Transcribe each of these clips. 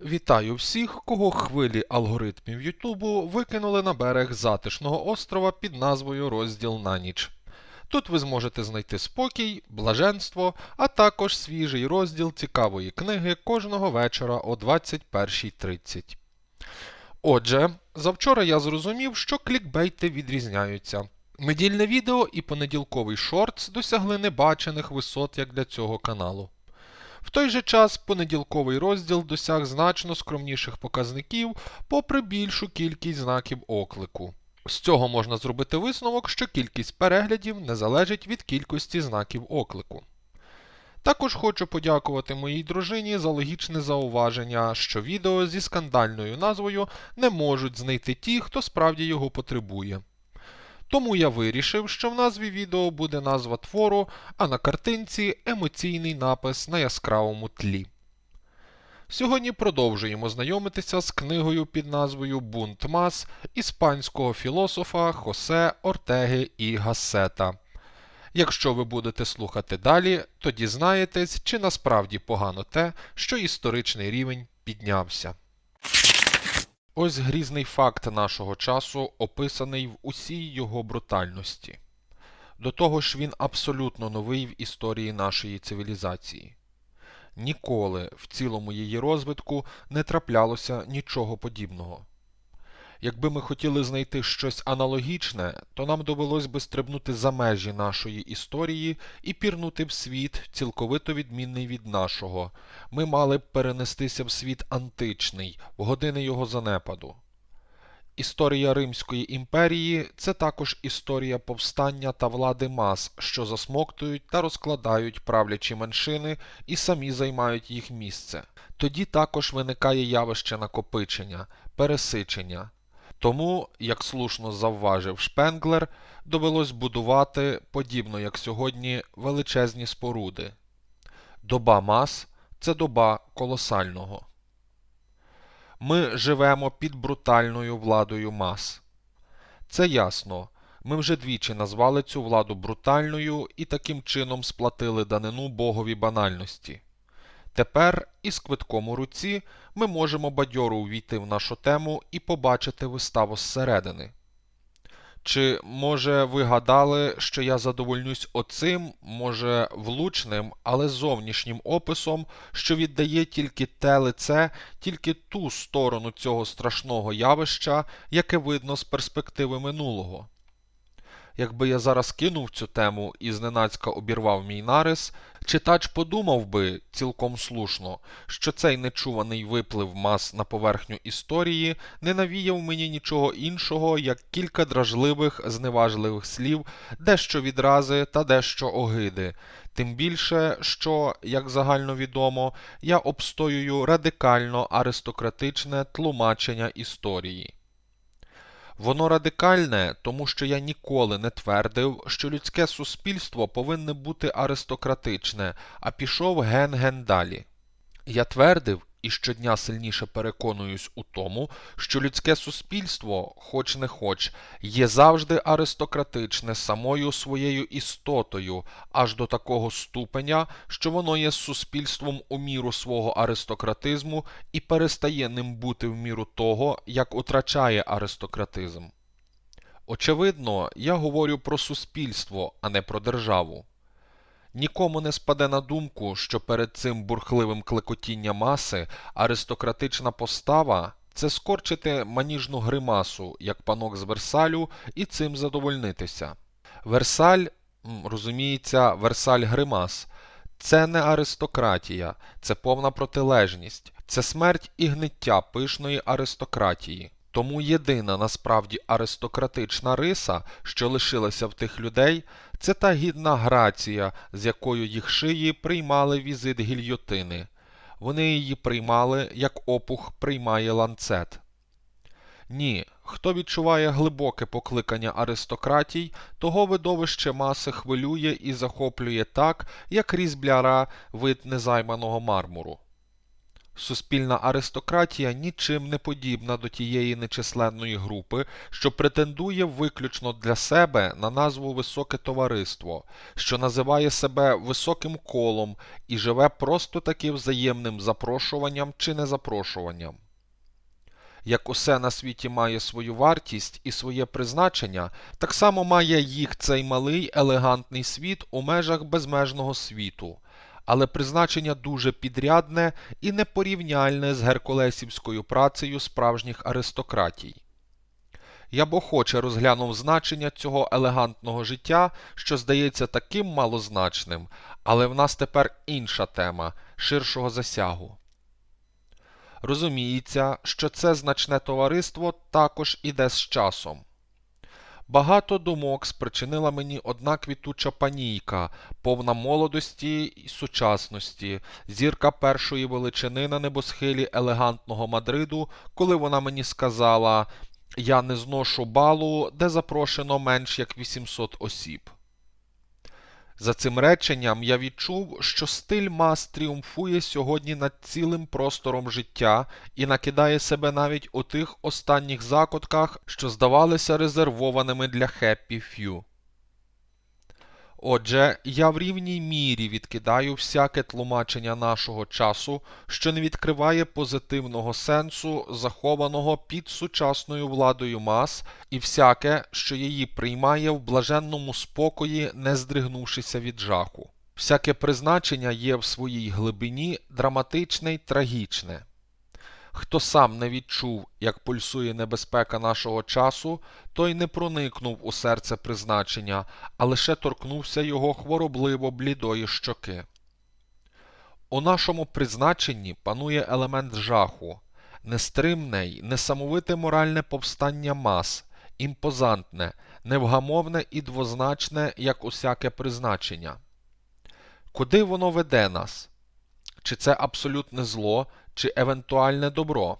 Вітаю всіх, кого хвилі алгоритмів Ютубу викинули на берег затишного острова під назвою Розділ на ніч. Тут ви зможете знайти спокій, блаженство, а також свіжий розділ цікавої книги кожного вечора о 21.30. Отже, завчора я зрозумів, що клікбейти відрізняються. Недільне відео і понеділковий шортс досягли небачених висот як для цього каналу. В той же час понеділковий розділ досяг значно скромніших показників, попри більшу кількість знаків оклику. З цього можна зробити висновок, що кількість переглядів не залежить від кількості знаків оклику. Також хочу подякувати моїй дружині за логічне зауваження, що відео зі скандальною назвою не можуть знайти ті, хто справді його потребує. Тому я вирішив, що в назві відео буде назва твору, а на картинці емоційний напис на яскравому тлі. Сьогодні продовжуємо знайомитися з книгою під назвою Бунт мас іспанського філософа Хосе Ортеги і Гассета. Якщо ви будете слухати далі, то дізнаєтесь, чи насправді погано те, що історичний рівень піднявся. Ось грізний факт нашого часу, описаний в усій його брутальності. До того ж, він абсолютно новий в історії нашої цивілізації. Ніколи в цілому її розвитку не траплялося нічого подібного. Якби ми хотіли знайти щось аналогічне, то нам довелось би стрибнути за межі нашої історії і пірнути в світ, цілковито відмінний від нашого. Ми мали б перенестися в світ античний, в години його занепаду. Історія Римської імперії це також історія повстання та влади мас, що засмоктують та розкладають правлячі меншини і самі займають їх місце. Тоді також виникає явище накопичення, пересичення. Тому, як слушно завважив Шпенглер, довелось будувати, подібно як сьогодні, величезні споруди. Доба мас це доба колосального. Ми живемо під брутальною владою мас. Це ясно. Ми вже двічі назвали цю владу брутальною і таким чином сплатили данину богові банальності. Тепер, із квитком у руці, ми можемо бадьоро увійти в нашу тему і побачити виставу зсередини. Чи, може, ви гадали, що я задовольнюсь оцим, може, влучним, але зовнішнім описом, що віддає тільки те лице, тільки ту сторону цього страшного явища, яке видно з перспективи минулого? Якби я зараз кинув цю тему і зненацька обірвав мій нарис, читач подумав би цілком слушно, що цей нечуваний виплив мас на поверхню історії не навіяв мені нічого іншого, як кілька дражливих, зневажливих слів, дещо відрази та дещо огиди. Тим більше, що, як загальновідомо, я обстоюю радикально аристократичне тлумачення історії. Воно радикальне, тому що я ніколи не твердив, що людське суспільство повинне бути аристократичне, а пішов ген-ген далі. Я твердив і щодня сильніше переконуюсь у тому, що людське суспільство, хоч не хоч, є завжди аристократичне самою своєю істотою, аж до такого ступеня, що воно є суспільством у міру свого аристократизму і перестає ним бути в міру того, як утрачає аристократизм. Очевидно, я говорю про суспільство, а не про державу. Нікому не спаде на думку, що перед цим бурхливим клекотіння маси аристократична постава це скорчити маніжну гримасу, як панок з Версалю, і цим задовольнитися. Версаль, розуміється, Версаль Гримас. Це не аристократія, це повна протилежність, це смерть і гниття пишної аристократії. Тому єдина насправді аристократична риса, що лишилася в тих людей, це та гідна грація, з якою їх шиї приймали візит гільйотини. Вони її приймали, як опух приймає ланцет. Ні, хто відчуває глибоке покликання аристократій, того видовище маси хвилює і захоплює так, як різбляра вид незайманого мармуру. Суспільна аристократія нічим не подібна до тієї нечисленної групи, що претендує виключно для себе на назву високе товариство, що називає себе високим колом і живе просто таким взаємним запрошуванням чи незапрошуванням. Як усе на світі має свою вартість і своє призначення, так само має їх цей малий елегантний світ у межах безмежного світу, але призначення дуже підрядне і непорівняльне з геркулесівською працею справжніх аристократій. Я б охоче розглянув значення цього елегантного життя, що здається таким малозначним, але в нас тепер інша тема ширшого засягу. Розуміється, що це значне товариство також іде з часом. Багато думок спричинила мені одна квітуча панійка, повна молодості й сучасності, зірка першої величини на небосхилі елегантного Мадриду, коли вона мені сказала Я не зношу балу, де запрошено менш як 800 осіб. За цим реченням я відчув, що стиль мас тріумфує сьогодні над цілим простором життя і накидає себе навіть у тих останніх закутках, що здавалися резервованими для хеппі ф'ю. Отже, я в рівній мірі відкидаю всяке тлумачення нашого часу, що не відкриває позитивного сенсу, захованого під сучасною владою мас, і всяке, що її приймає в блаженному спокої, не здригнувшися від жаху. Всяке призначення є в своїй глибині драматичне й трагічне. Хто сам не відчув, як пульсує небезпека нашого часу, той не проникнув у серце призначення, а лише торкнувся його хворобливо блідої щоки. У нашому призначенні панує елемент жаху, нестримне й несамовите моральне повстання мас, імпозантне, невгамовне і двозначне, як усяке призначення. Куди воно веде нас? Чи це абсолютне зло, чи евентуальне добро?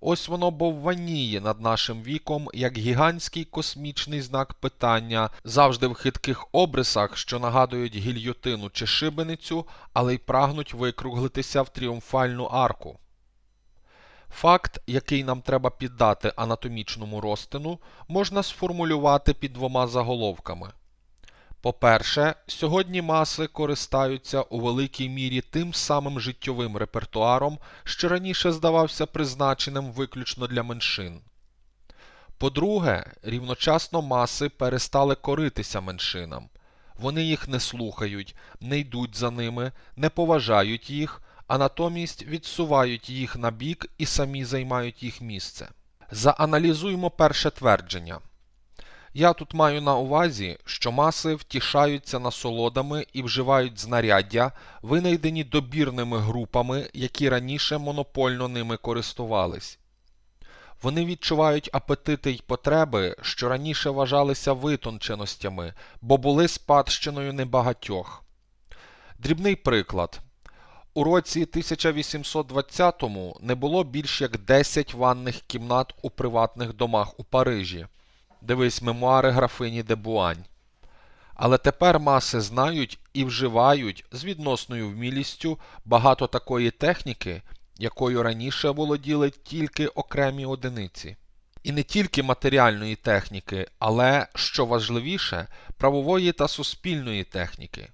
Ось воно бовваніє над нашим віком, як гігантський космічний знак питання, завжди в хитких обрисах, що нагадують гільйотину чи шибеницю, але й прагнуть викруглитися в тріумфальну арку. Факт, який нам треба піддати анатомічному розтину, можна сформулювати під двома заголовками. По-перше, сьогодні маси користаються у великій мірі тим самим життєвим репертуаром, що раніше здавався призначеним виключно для меншин. По-друге, рівночасно маси перестали коритися меншинам. Вони їх не слухають, не йдуть за ними, не поважають їх, а натомість відсувають їх на бік і самі займають їх місце. Зааналізуємо перше твердження. Я тут маю на увазі, що маси втішаються насолодами і вживають знаряддя, винайдені добірними групами, які раніше монопольно ними користувались. Вони відчувають апетити й потреби, що раніше вважалися витонченостями, бо були спадщиною небагатьох. Дрібний приклад. У році 1820-му не було більш як 10 ванних кімнат у приватних домах у Парижі. Дивись мемуари графині Дебуань. Але тепер маси знають і вживають з відносною вмілістю багато такої техніки, якою раніше володіли тільки окремі одиниці. І не тільки матеріальної техніки, але, що важливіше, правової та суспільної техніки.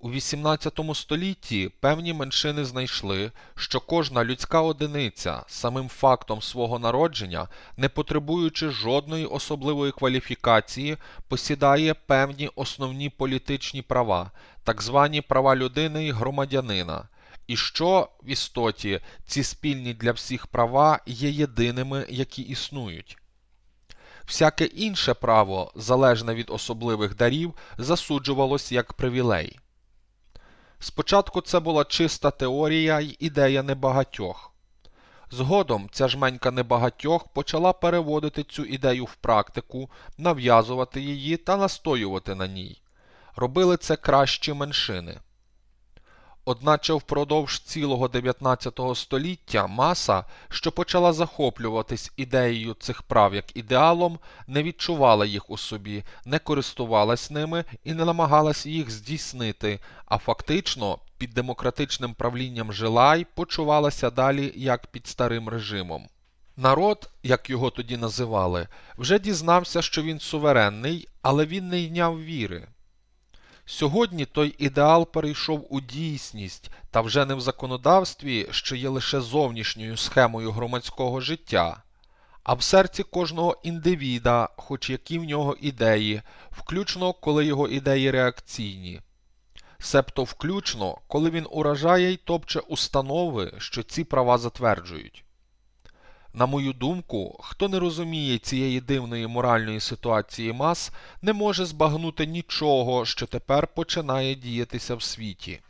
У XVIII столітті певні меншини знайшли, що кожна людська одиниця самим фактом свого народження, не потребуючи жодної особливої кваліфікації, посідає певні основні політичні права, так звані права людини і громадянина, і що в істоті ці спільні для всіх права є єдиними, які існують. Всяке інше право, залежне від особливих дарів, засуджувалось як привілей. Спочатку це була чиста теорія й ідея небагатьох. Згодом ця жменька небагатьох почала переводити цю ідею в практику, нав'язувати її та настоювати на ній. Робили це кращі меншини. Одначе впродовж цілого 19 століття маса, що почала захоплюватись ідеєю цих прав як ідеалом, не відчувала їх у собі, не користувалась ними і не намагалась їх здійснити, а фактично під демократичним правлінням жила й почувалася далі як під старим режимом. Народ, як його тоді називали, вже дізнався, що він суверенний, але він не йняв віри. Сьогодні той ідеал перейшов у дійсність та вже не в законодавстві, що є лише зовнішньою схемою громадського життя, а в серці кожного індивіда, хоч які в нього ідеї, включно коли його ідеї реакційні. Себто включно, коли він уражає й топче установи, що ці права затверджують. На мою думку, хто не розуміє цієї дивної моральної ситуації мас, не може збагнути нічого, що тепер починає діятися в світі.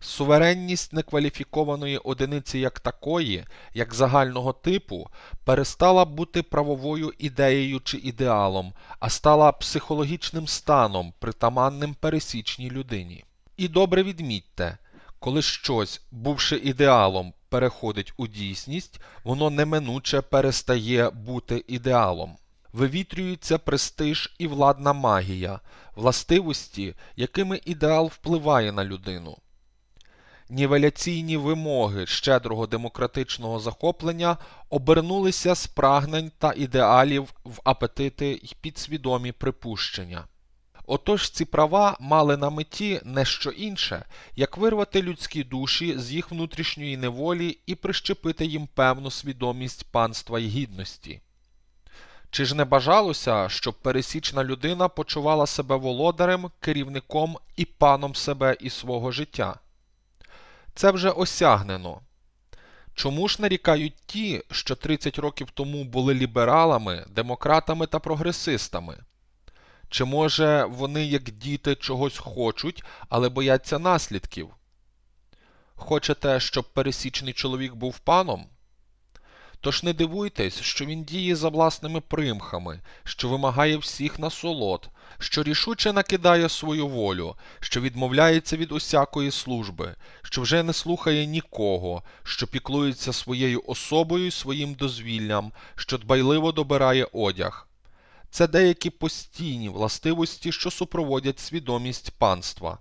Суверенність некваліфікованої одиниці як такої, як загального типу, перестала бути правовою ідеєю чи ідеалом, а стала психологічним станом, притаманним пересічній людині. І добре відмітьте, коли щось, бувши ідеалом, переходить у дійсність, воно неминуче перестає бути ідеалом. Вивітрюється престиж і владна магія, властивості, якими ідеал впливає на людину. Нівеляційні вимоги щедрого демократичного захоплення обернулися з прагнень та ідеалів в апетити й підсвідомі припущення. Отож ці права мали на меті не що інше, як вирвати людські душі з їх внутрішньої неволі і прищепити їм певну свідомість панства й гідності. Чи ж не бажалося, щоб пересічна людина почувала себе володарем, керівником і паном себе і свого життя? Це вже осягнено. Чому ж нарікають ті, що 30 років тому були лібералами, демократами та прогресистами? Чи може вони, як діти, чогось хочуть, але бояться наслідків? Хочете, щоб пересічний чоловік був паном? Тож не дивуйтесь, що він діє за власними примхами, що вимагає всіх насолод, що рішуче накидає свою волю, що відмовляється від усякої служби, що вже не слухає нікого, що піклується своєю особою і своїм дозвіллям, що дбайливо добирає одяг. Це деякі постійні властивості, що супроводять свідомість панства.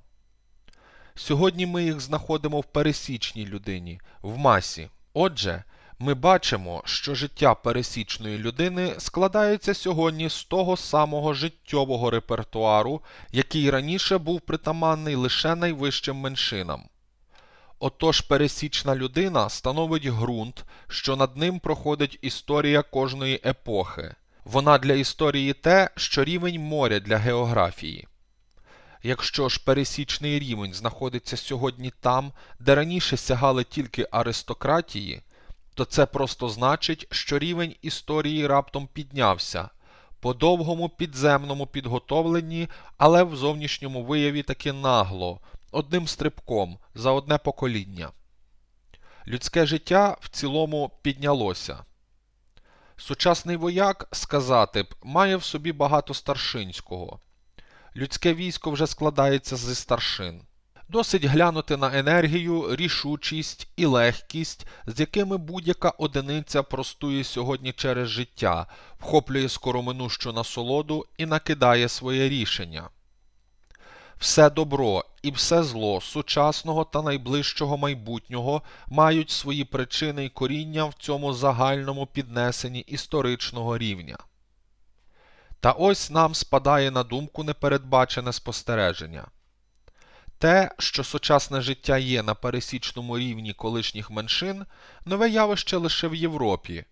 Сьогодні ми їх знаходимо в пересічній людині, в масі. Отже, ми бачимо, що життя пересічної людини складається сьогодні з того самого життєвого репертуару, який раніше був притаманний лише найвищим меншинам. Отож пересічна людина становить ґрунт, що над ним проходить історія кожної епохи. Вона для історії те, що рівень моря для географії. Якщо ж пересічний рівень знаходиться сьогодні там, де раніше сягали тільки аристократії, то це просто значить, що рівень історії раптом піднявся по довгому підземному підготовленні, але в зовнішньому вияві таки нагло, одним стрибком за одне покоління. Людське життя в цілому піднялося. Сучасний вояк, сказати б, має в собі багато старшинського. Людське військо вже складається зі старшин. Досить глянути на енергію, рішучість і легкість, з якими будь-яка одиниця простує сьогодні через життя, вхоплює скороминущу насолоду і накидає своє рішення. Все добро і все зло сучасного та найближчого майбутнього мають свої причини й коріння в цьому загальному піднесенні історичного рівня. Та ось нам спадає на думку непередбачене спостереження. Те, що сучасне життя є на пересічному рівні колишніх меншин, нове явище лише в Європі.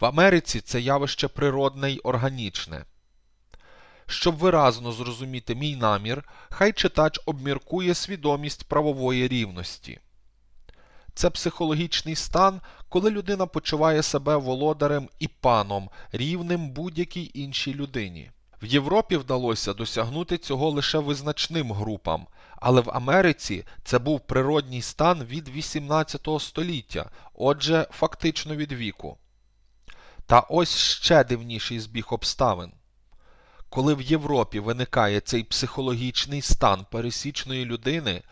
В Америці це явище природне й органічне. Щоб виразно зрозуміти мій намір, хай читач обміркує свідомість правової рівності. Це психологічний стан, коли людина почуває себе володарем і паном, рівним будь-якій іншій людині. В Європі вдалося досягнути цього лише визначним групам, але в Америці це був природній стан від 18 століття, отже, фактично від віку. Та ось ще дивніший збіг обставин. Коли в Європі виникає цей психологічний стан пересічної людини,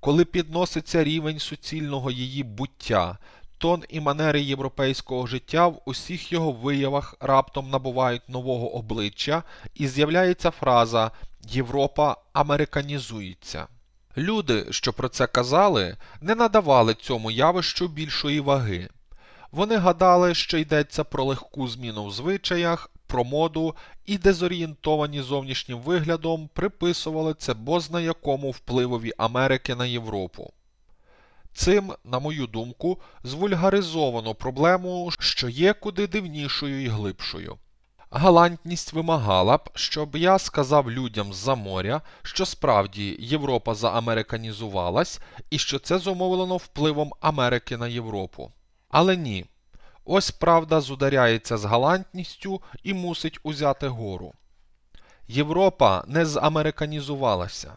коли підноситься рівень суцільного її буття, тон і манери європейського життя в усіх його виявах раптом набувають нового обличчя і з'являється фраза Європа американізується. Люди, що про це казали, не надавали цьому явищу більшої ваги. Вони гадали, що йдеться про легку зміну в звичаях, про моду і дезорієнтовані зовнішнім виглядом приписували це бозна якому впливові Америки на Європу. Цим, на мою думку, звульгаризовано проблему, що є куди дивнішою і глибшою. Галантність вимагала б, щоб я сказав людям з-за моря, що справді Європа заамериканізувалась і що це зумовлено впливом Америки на Європу. Але ні. Ось правда зударяється з галантністю і мусить узяти гору. Європа не заамериканізувалася.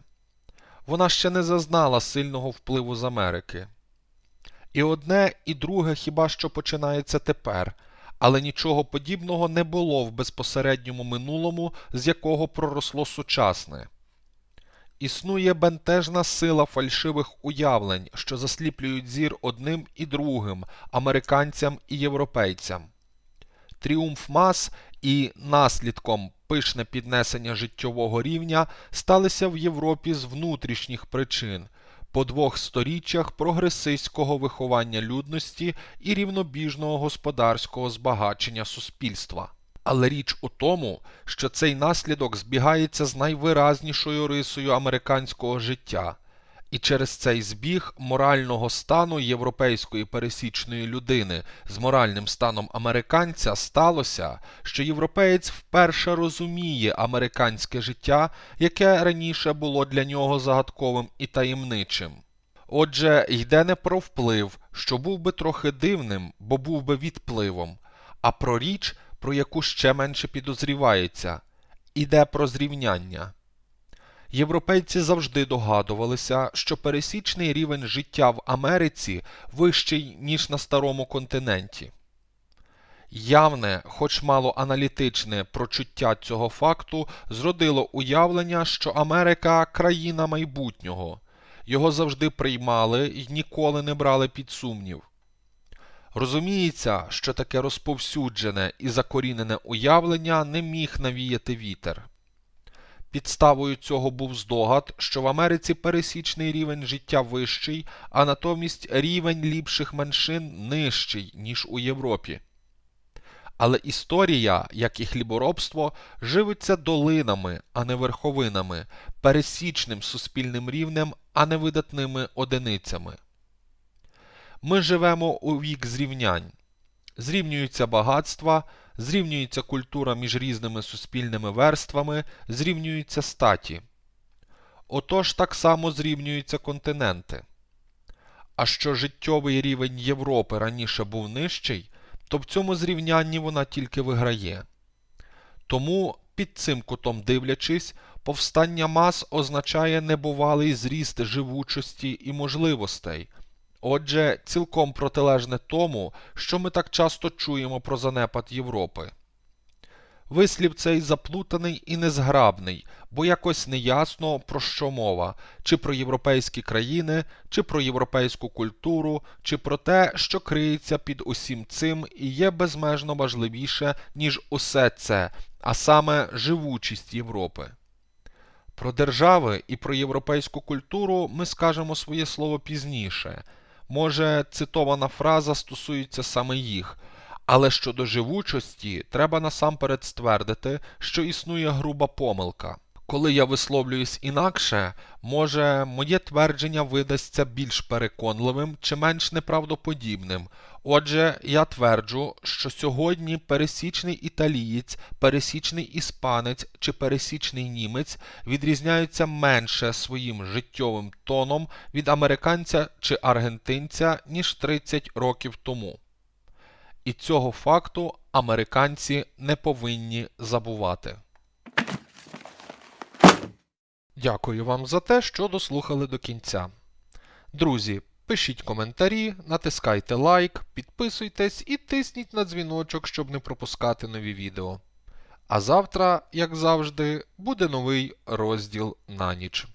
Вона ще не зазнала сильного впливу з Америки. І одне, і друге хіба що починається тепер, але нічого подібного не було в безпосередньому минулому, з якого проросло сучасне. Існує бентежна сила фальшивих уявлень, що засліплюють зір одним і другим американцям і європейцям. Тріумф мас і наслідком пишне піднесення життєвого рівня сталися в Європі з внутрішніх причин по двох сторіччях прогресистського виховання людності і рівнобіжного господарського збагачення суспільства. Але річ у тому, що цей наслідок збігається з найвиразнішою рисою американського життя, і через цей збіг морального стану європейської пересічної людини з моральним станом американця сталося, що європеєць вперше розуміє американське життя, яке раніше було для нього загадковим і таємничим. Отже, йде не про вплив, що був би трохи дивним, бо був би відпливом, а про річ, про яку ще менше підозрівається, іде про зрівняння. Європейці завжди догадувалися, що пересічний рівень життя в Америці вищий, ніж на старому континенті. Явне, хоч мало аналітичне прочуття цього факту зродило уявлення, що Америка країна майбутнього. Його завжди приймали і ніколи не брали під сумнів. Розуміється, що таке розповсюджене і закорінене уявлення не міг навіяти вітер. Підставою цього був здогад, що в Америці пересічний рівень життя вищий, а натомість рівень ліпших меншин нижчий, ніж у Європі. Але історія, як і хліборобство, живиться долинами, а не верховинами, пересічним суспільним рівнем, а не видатними одиницями. Ми живемо у вік зрівнянь. Зрівнюються багатства, зрівнюється культура між різними суспільними верствами, зрівнюються статі. Отож так само зрівнюються континенти. А що життєвий рівень Європи раніше був нижчий, то в цьому зрівнянні вона тільки виграє. Тому, під цим кутом дивлячись, повстання мас означає небувалий зріст живучості і можливостей. Отже, цілком протилежне тому, що ми так часто чуємо про занепад Європи. Вислів цей заплутаний і незграбний, бо якось неясно, про що мова, чи про європейські країни, чи про європейську культуру, чи про те, що криється під усім цим і є безмежно важливіше, ніж усе це, а саме живучість Європи. Про держави і про європейську культуру ми скажемо своє слово пізніше. Може, цитована фраза стосується саме їх, але щодо живучості треба насамперед ствердити, що існує груба помилка. Коли я висловлююсь інакше, може моє твердження видасться більш переконливим чи менш неправдоподібним. Отже, я тверджу, що сьогодні пересічний італієць, пересічний іспанець чи пересічний німець відрізняються менше своїм життєвим тоном від американця чи аргентинця, ніж 30 років тому. І цього факту американці не повинні забувати. Дякую вам за те, що дослухали до кінця. Друзі, пишіть коментарі, натискайте лайк, підписуйтесь і тисніть на дзвіночок, щоб не пропускати нові відео. А завтра, як завжди, буде новий розділ на ніч.